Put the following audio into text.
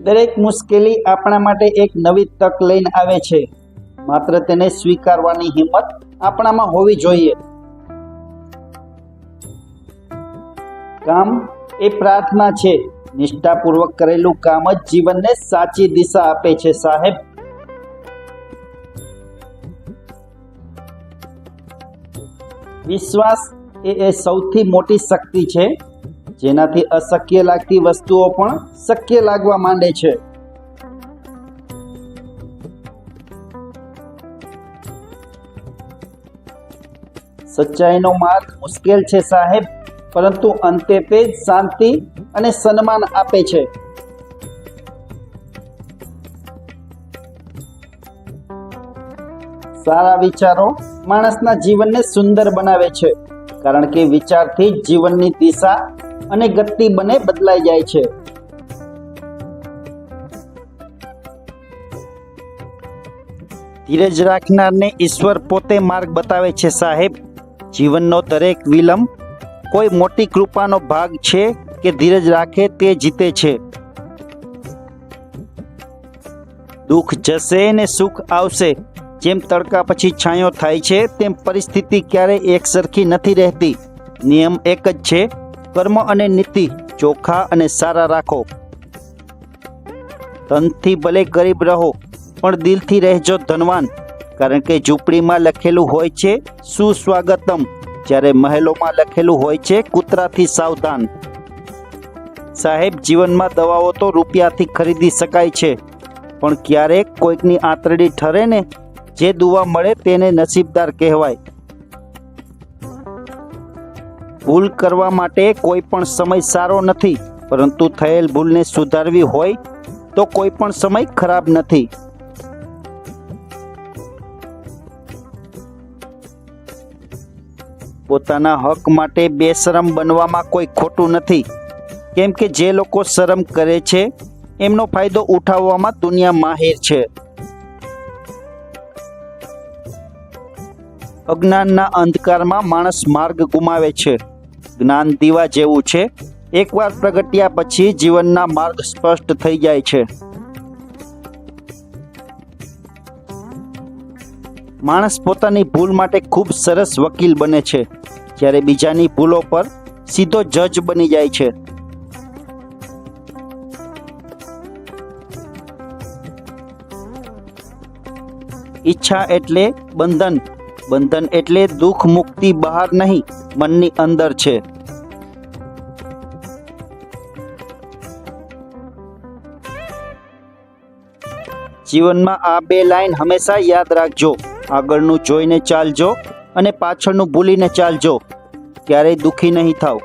દરેક મુશ્કેલી આપણા માટે એક નવી તક લઈને આવે છે. માત્ર તેને સ્વીકારવાની હિંમત આપણામાં હોવી જોઈએ. કામ એ પ્રાર્થના છે. નિષ્ઠાપૂર્વક કરેલું કામ જ જીવનને સાચી દિશા આપે છે, સાહેબ. વિશ્વાસ એ સૌથી મોટી શક્તિ છે. જેનાથી અશક્ય લાગતી વસ્તુઓ પણ શક્ય લાગવા માંડે છે. સચ્ચાઈનો માર્ગ મુશ્કેલ છે સાહેબ, પરંતુ અંતે તે જ શાંતિ અને સન્માન આપે છે. સારા વિચારો માણસના જીવનને સુંદર બનાવે છે, કારણ કે વિચારથી જીવનની દિશા અને ગતિ બને બદલાઈ જાય છે. ધીરજ રાખનારને ઈશ્વર પોતે માર્ગ બતાવે છે સાહેબ. જીવનનો દરેક વિલંબ કોઈ મોટી કૃપાનો ભાગ છે કે ધીરજ રાખે તે જીતે છે. દુઃખ જશે ને સુખ આવશે. જેમ તડકા પછી છાંયો થાય છે, તેમ પરિસ્થિતિ ક્યારેય એકસરખી નથી રહેતી. નિયમ એક જ છે કર્મ અને નીતિ ચોખ્ખા અને સારા રાખો. ધનથી ભલે ગરીબ રહો, પણ દિલથી રહેજો ધનવાન. કારણ કે ઝૂંપડીમાં લખેલું હોય છે, સુસ્વાગતમ. જ્યારે મહેલોમાં લખેલું હોય છે, કૂતરાથી સાવધાન. સાહેબ, જીવનમાં દવાઓ તો રૂપિયાથી ખરીદી શકાય છે, પણ ક્યારેક કોઈકની આંતરડી ઠરે ને જે દુવા મળે તેને નસીબદાર કહેવાય. ભૂલ કરવા માટે કોઈ પણ સમય સારો નથી, પરંતુ થયેલ ભૂલને સુધારવી હોય તો કોઈ પણ સમય ખરાબ નથી. પોતાના હક માટે બેશરમ બનવામાં કોઈ ખોટું નથી. કેમ કે જે લોકો શરમ કરે છે, એમનો ફાયદો ઉઠાવવામાં દુનિયા માહિર છે. અજ્ઞાનના અંધકારમાં માણસ માર્ગ ગુમાવે છે. જ્ઞાન દીવા જેવું છે. એકવાર પ્રગટ્યા પછી જીવનના માર્ગ સ્પષ્ટ થઈ જાય છે. માણસ પોતાની ભૂલ માટે ખૂબ સરસ વકીલ બને છે. જ્યારે બીજાની ભૂલો પર સીધો જજ બની જાય છે. ઈચ્છા એટલે બંધન. બંધન એટલે દુઃખ મુક્તિ બહાર નહીં, મનની અંદર છે. જીવનમાં આ બે લાઈન હંમેશા યાદ રાખજો. આગળનું જોઈને ચાલજો અને પાછળનું ભૂલીને ચાલજો. ક્યારેય દુઃખી નહીં થાવ.